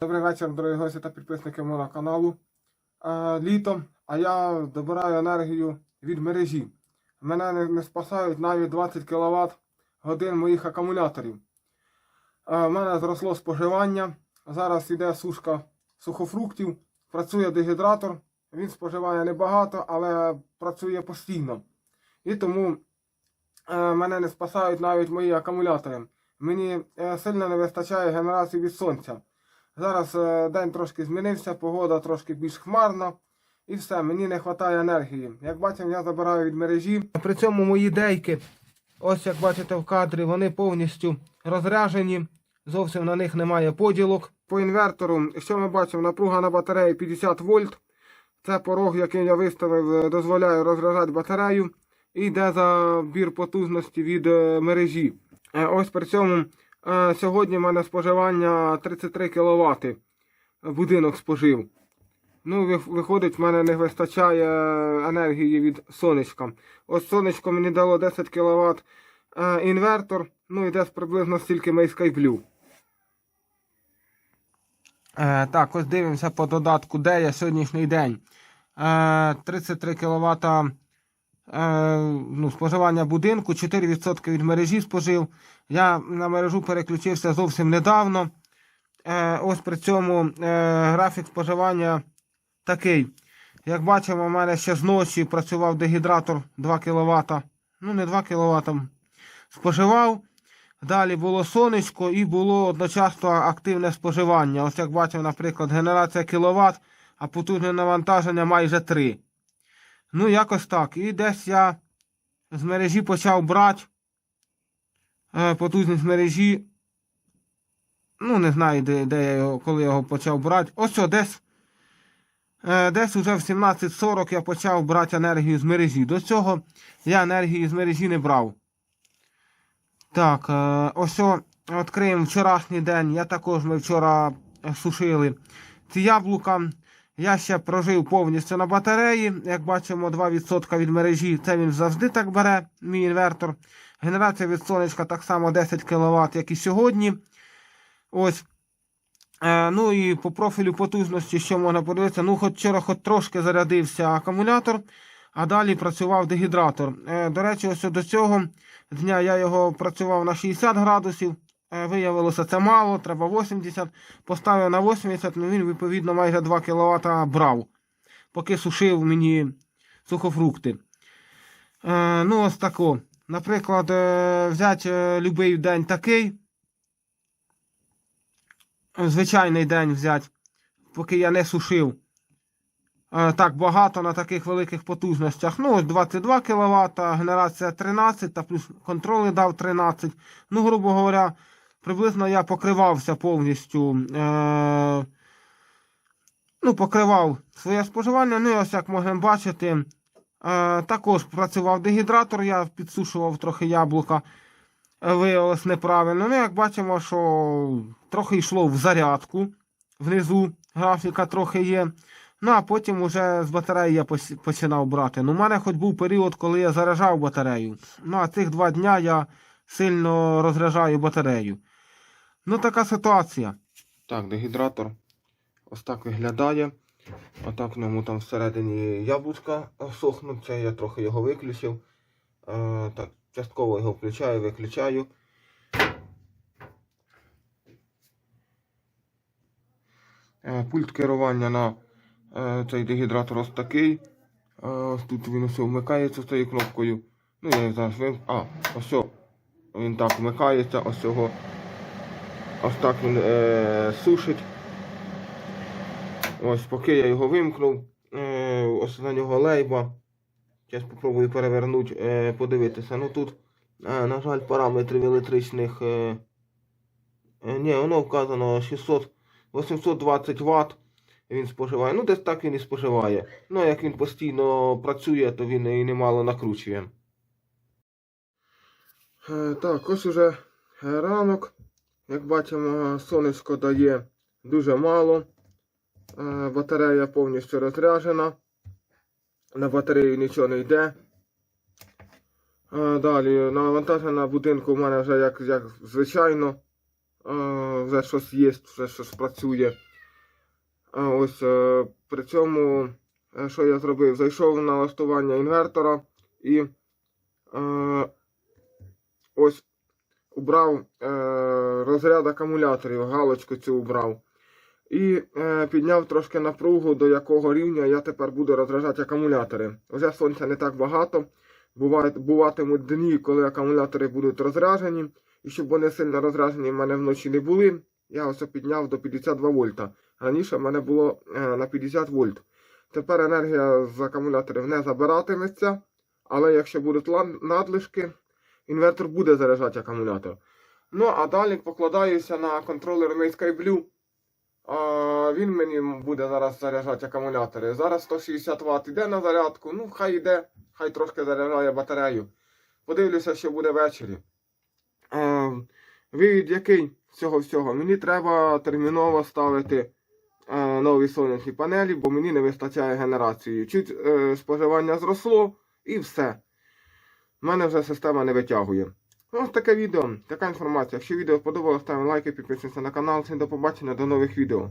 Добрий вечір, дорогі гості та підписники мого каналу. Е, літо, а я добираю енергію від мережі. Мене не, не спасають навіть 20 кВт годин моїх акумуляторів. Е, в мене зросло споживання. Зараз йде сушка сухофруктів, працює дегідратор. Він споживає небагато, але працює постійно. І тому е, мене не спасають навіть мої акумулятори. Мені е, сильно не вистачає генерації від сонця. Зараз е, день трошки змінився, погода трошки більш хмарна. І все, мені не вистачає енергії. Як бачимо, я забираю від мережі. При цьому мої дейки, ось як бачите в кадрі, вони повністю розряжені. Зовсім на них немає поділок. По інвертору, що ми бачимо, напруга на батареї 50 вольт. Це порог, який я виставив, е, дозволяє розряджати батарею. І йде забір потужності від е, мережі. Ось при цьому сьогодні в мене споживання 33 кВт. Будинок спожив. Ну, виходить, в мене не вистачає енергії від сонечка. Ось сонечко мені дало 10 кВт е, інвертор. Ну і десь приблизно стільки мій Skyblue. Е, так, ось дивимося по додатку, де я сьогоднішній день. Е, 33 кВт е, ну, споживання будинку, 4% від мережі спожив. Я на мережу переключився зовсім недавно. Е, ось при цьому е, графік споживання такий. Як бачимо, у мене ще зночі працював дегідратор 2 кВт. Ну, не 2 кВт. Споживав. Далі було сонечко і було одночасно активне споживання. Ось як бачимо, наприклад, генерація кВт, а потужне навантаження майже 3. Ну, якось так. І десь я з мережі почав брати е, потужність мережі. Ну, не знаю, де, де я його, коли я його почав брати. Ось о, десь. е, Десь уже в 17.40 я почав брати енергію з мережі. До цього я енергію з мережі не брав. Так, е, ось відкриємо вчорашній день. Я також ми вчора сушили ці яблука. Я ще прожив повністю на батареї. Як бачимо, 2% від мережі. Це він завжди так бере, мій інвертор. Генерація від сонечка так само 10 кВт, як і сьогодні. Ось. Е, ну і по профілю потужності, що можна подивитися, ну, хоч вчора хоч трошки зарядився акумулятор, а далі працював дегідратор. Е, до речі, ось до цього дня я його працював на 60 градусів. Е, Виявилося, це мало, треба 80. Поставив на 80, ну він відповідно майже 2 кВт брав, поки сушив мені сухофрукти. Е, ну, ось тако. Наприклад, е, взяти е, любий день такий. Звичайний день взяти, поки я не сушив. Е, так багато на таких великих потужностях. Ну, ось 22 кВт, генерація 13, та плюс контролер дав 13. Ну, грубо говоря, приблизно я покривався повністю. Е- ну, покривав своє споживання. Ну, і ось як можемо бачити, е- також працював дегідратор, я підсушував трохи яблука. Виявилось неправильно. Ну, як бачимо, що трохи йшло в зарядку. Внизу графіка трохи є. Ну, а потім уже з батареї я починав брати. Ну, у мене хоч був період, коли я заряджав батарею. Ну, а цих два дня я сильно розряджаю батарею. Ну, така ситуація. Так, дегідратор ось так виглядає. Отак в ньому там всередині яблучка сохнуть. Я трохи його виключив. Е, так, частково його включаю, виключаю. Е, Пульт керування на е, цей дегідратор ось такий. Е, Ось тут він усе вмикається цією кнопкою. Ну, я зараз вим... А, ось він так вмикається, ось його. Ось так він е, сушить. Ось поки я його вимкнув. Е, нього лейба. Зараз спробую перевернути, е, подивитися. Ну тут, е, на жаль, параметрів електричних. Е, е, ні, воно вказано 600, 820 Вт він споживає. Ну, десь так він і споживає. Ну, як він постійно працює, то він і немало накручує. Е, так, ось уже ранок. Як бачимо, сонечко дає дуже мало. Е, Батарея повністю розряджена. На батарею нічого не йде. Е, Далі навантаження на будинку в мене вже як, як звичайно. Е, Вже щось є, вже щось працює. Ось при цьому, що я зробив? Зайшов в налаштування інвертора і ось убрав е, розряд акумуляторів, галочку цю убрав. І е, підняв трошки напругу, до якого рівня я тепер буду розряджати акумулятори. Вже сонця не так багато. Бувають, буватимуть дні, коли акумулятори будуть розряджені. І щоб вони сильно розряджені в мене вночі не були, я ось підняв до 52 вольта. Раніше в мене було е, на 50 вольт. Тепер енергія з акумуляторів не забиратиметься, але якщо будуть надлишки, інвертор буде заряджати акумулятор. Ну а далі покладаюся на контролер мій SkyBlue. А, він мені буде зараз заряджати акумулятори. Зараз 160 Вт йде на зарядку. Ну, хай йде, хай трошки заряджає батарею. Подивлюся, що буде ввечері. А, вивід який цього всього? Мені треба терміново ставити нові сонячні панелі, бо мені не вистачає генерації. Чуть е, споживання зросло і все. У мене вже система не витягує. Ось таке відео, така інформація. Якщо відео сподобалось, ставимо лайки, підписуйтесь на канал. Всім до побачення, до нових відео.